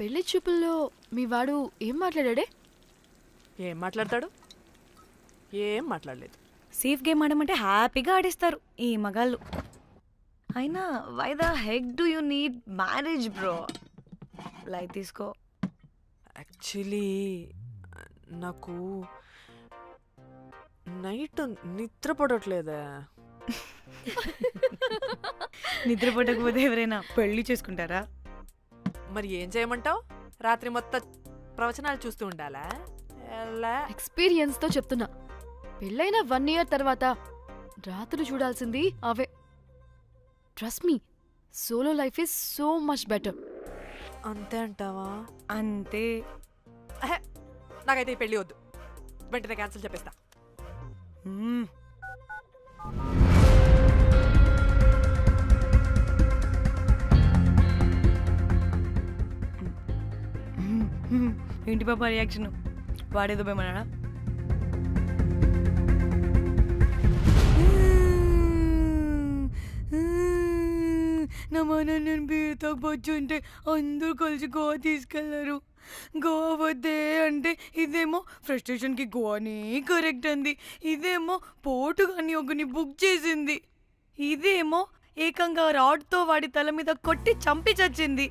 పెళ్ళి చూపుల్లో మీ వాడు ఏం మాట్లాడాడే? ఏం మాట్లాడతాడు? ఏం మాట్లాడలేదు. సేఫ్ గేమ్ ఆడమంటే హ్యాపీగా ఆడిస్తారు ఈ మగాళ్ళు. అయినా why the heck do you need marriage bro light తీసుకో. యాక్చువల్లీ నాకు నైట్ నిద్ర పడట్లేదే. నిద్రపోటకపోతే ఎవరైనా పెళ్ళి చేసుకుంటారా? మరి ఏం చేయమంటావు? రాత్రి మొత్తం ప్రవచనాలు చూస్తూ ఉండాలా? ఎలా? ఎక్స్పీరియన్స్తో చెప్తున్నా. పెళ్ళైన వన్ ఇయర్ తర్వాత రాత్రులు చూడాల్సింది అవే. Trust me solo life is so much better అంతే అంటావా? అంతే. అహే, నాకైతే ఈ పెళ్ళి వద్దు. వెంటనే క్యాన్సిల్ చెప్పేస్తా. మ్మ్. ఏంటి పాప రియాక్షన్ వాడేదో భయమన్నాడా నా మన నేను బీర్ అందరూ కలిసి గోవా తీసుకెళ్ళారు. గోవా వద్దే అంటే ఇదేమో ఫ్రస్ట్రేషన్కి గోవానే కరెక్ట్ అంది. ఇదేమో పోటు కానీ ఒకని బుక్ చేసింది. ఇదేమో ఏకంగా రాడ్తో వాడి తల మీద కొట్టి చంపి చచ్చింది.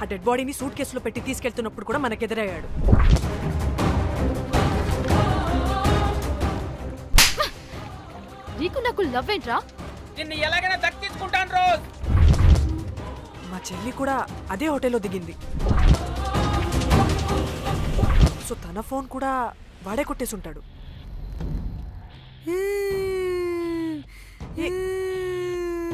ఆ డెడ్ బాడీని సూట్ కేసులో పెట్టి తీసుకెళ్తున్నప్పుడు కూడా మనకెదురయ్యాడు నీకు నాకు లవ్ ఏంట్రా? నిన్ను ఎలాగైనా దక్కించుకుంటాను రోజ్. మా చెల్లి కూడా అదే హోటల్లో దిగింది. సో తన ఫోన్ కూడా వాడే కొట్టేసుంటాడు. ఏ,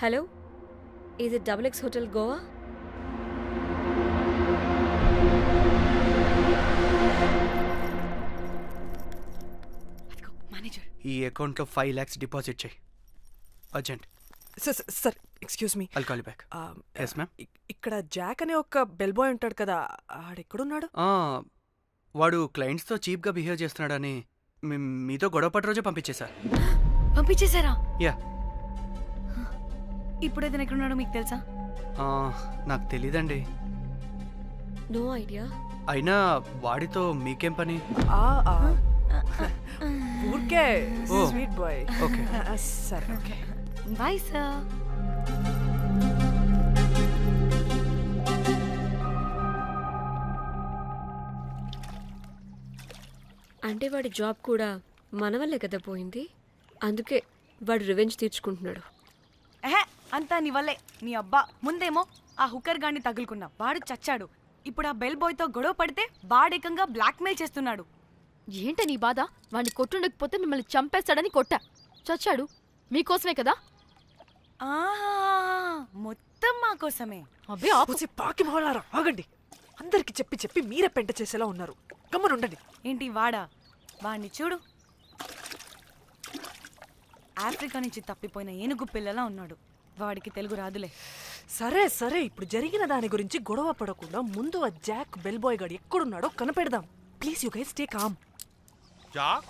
హలో ఇది double X hotel Goa? Manager. ఈ అకౌంట్లో ఫైవ్ ల్యాక్స్ డిపాజిట్ చేయి. Urgent. Sir sir excuse me. I'll call back yes ma'am ఇక్కడ జాక్ అనే ఒక బెల్ బాయ్ ఉంటాడు కదా ఆడెక్కడున్నాడు? వాడు క్లయింట్స్తో చీప్గా బిహేవ్ చేస్తున్నాడని మీతో గొడవ పడి రోజే పంపించేశా పంపించేశారా? యా ఇప్పుడు అతను ఎక్కడున్నాడో మీకు తెలుసా? నాకు తెలీదండి. No idea. అయినా వాడితో మీకేం పని? ఆ, ఆ. ఊరికే ఓ. Sweet boy. ఓకే. సరే. ఓకే. Bye sir. అంటే వాడి జాబ్ కూడా మన వల్లే కదా పోయింది? అందుకే వాడు రివెంజ్ తీర్చుకుంటున్నాడు. ఎహే అంతా నీ వల్లే. నీ అబ్బా. ముందేమో ఆ హుకర్ గాన్ని తగులుకున్నా. వాడు చచ్చాడు. ఇప్పుడు ఆ బెల్ బాయ్తో గొడవ పడితే వాడేకంగా బ్లాక్మెయిల్ చేస్తున్నాడు. ఏంట నీ బాధ? వాడిని కొట్టుండకపోతే మిమ్మల్ని చంపేస్తాడని కొట్టా. చచ్చాడు. మీకోసమే కదా? మొత్తం మా కోసమే. అబ్బే ఆపు. పూసి పాకి మొహలారా. ఆగండి. అందరికి చెప్పి చెప్పి మీరే పెంట చేసేలా ఉన్నారు. గమ్మని ఉండండి ఏంటి వాడా? వాడిని చూడు. ఆఫ్రికా నుంచి తప్పిపోయిన ఏనుగు పిల్లలా ఉన్నాడు. వాడికి తెలుగు రాదులే సరే సరే ఇప్పుడు జరిగిన దాని గురించి గొడవ పడకుండా ముందు ఆ జాక్ బెల్ బాయ్ గాడు ఎక్కడున్నాడో కనిపెడదాం please you guys take calm जाक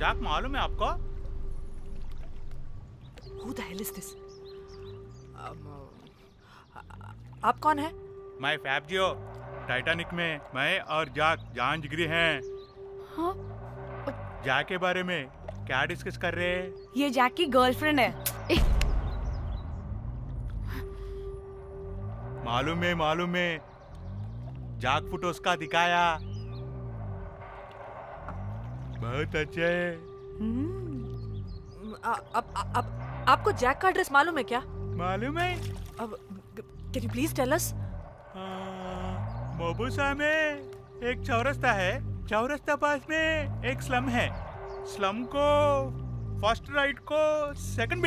जाक मालूम है आपको who the hell is this आप कौन है मैं फैब्जियो टाइटैनिक में मैं और जाक जान जिगरी हैं हाँ? जाक के बारे में क्या डिस्कस कर रहे हैं ये जैक की गर्लफ्रेंड है मालूम है मालूम है। जाक फोटोस का दिखाया। बहुत अच्छे। है हम्म, अब अब आपको जैक का एड्रेस मालूम है क्या? मालूम है। अब can you please tell us Mombasa में एक चौरस्ता है। चौरस्ता पास में एक स्लम है। स्लम को फ़र्स्ट राइट को सेकंड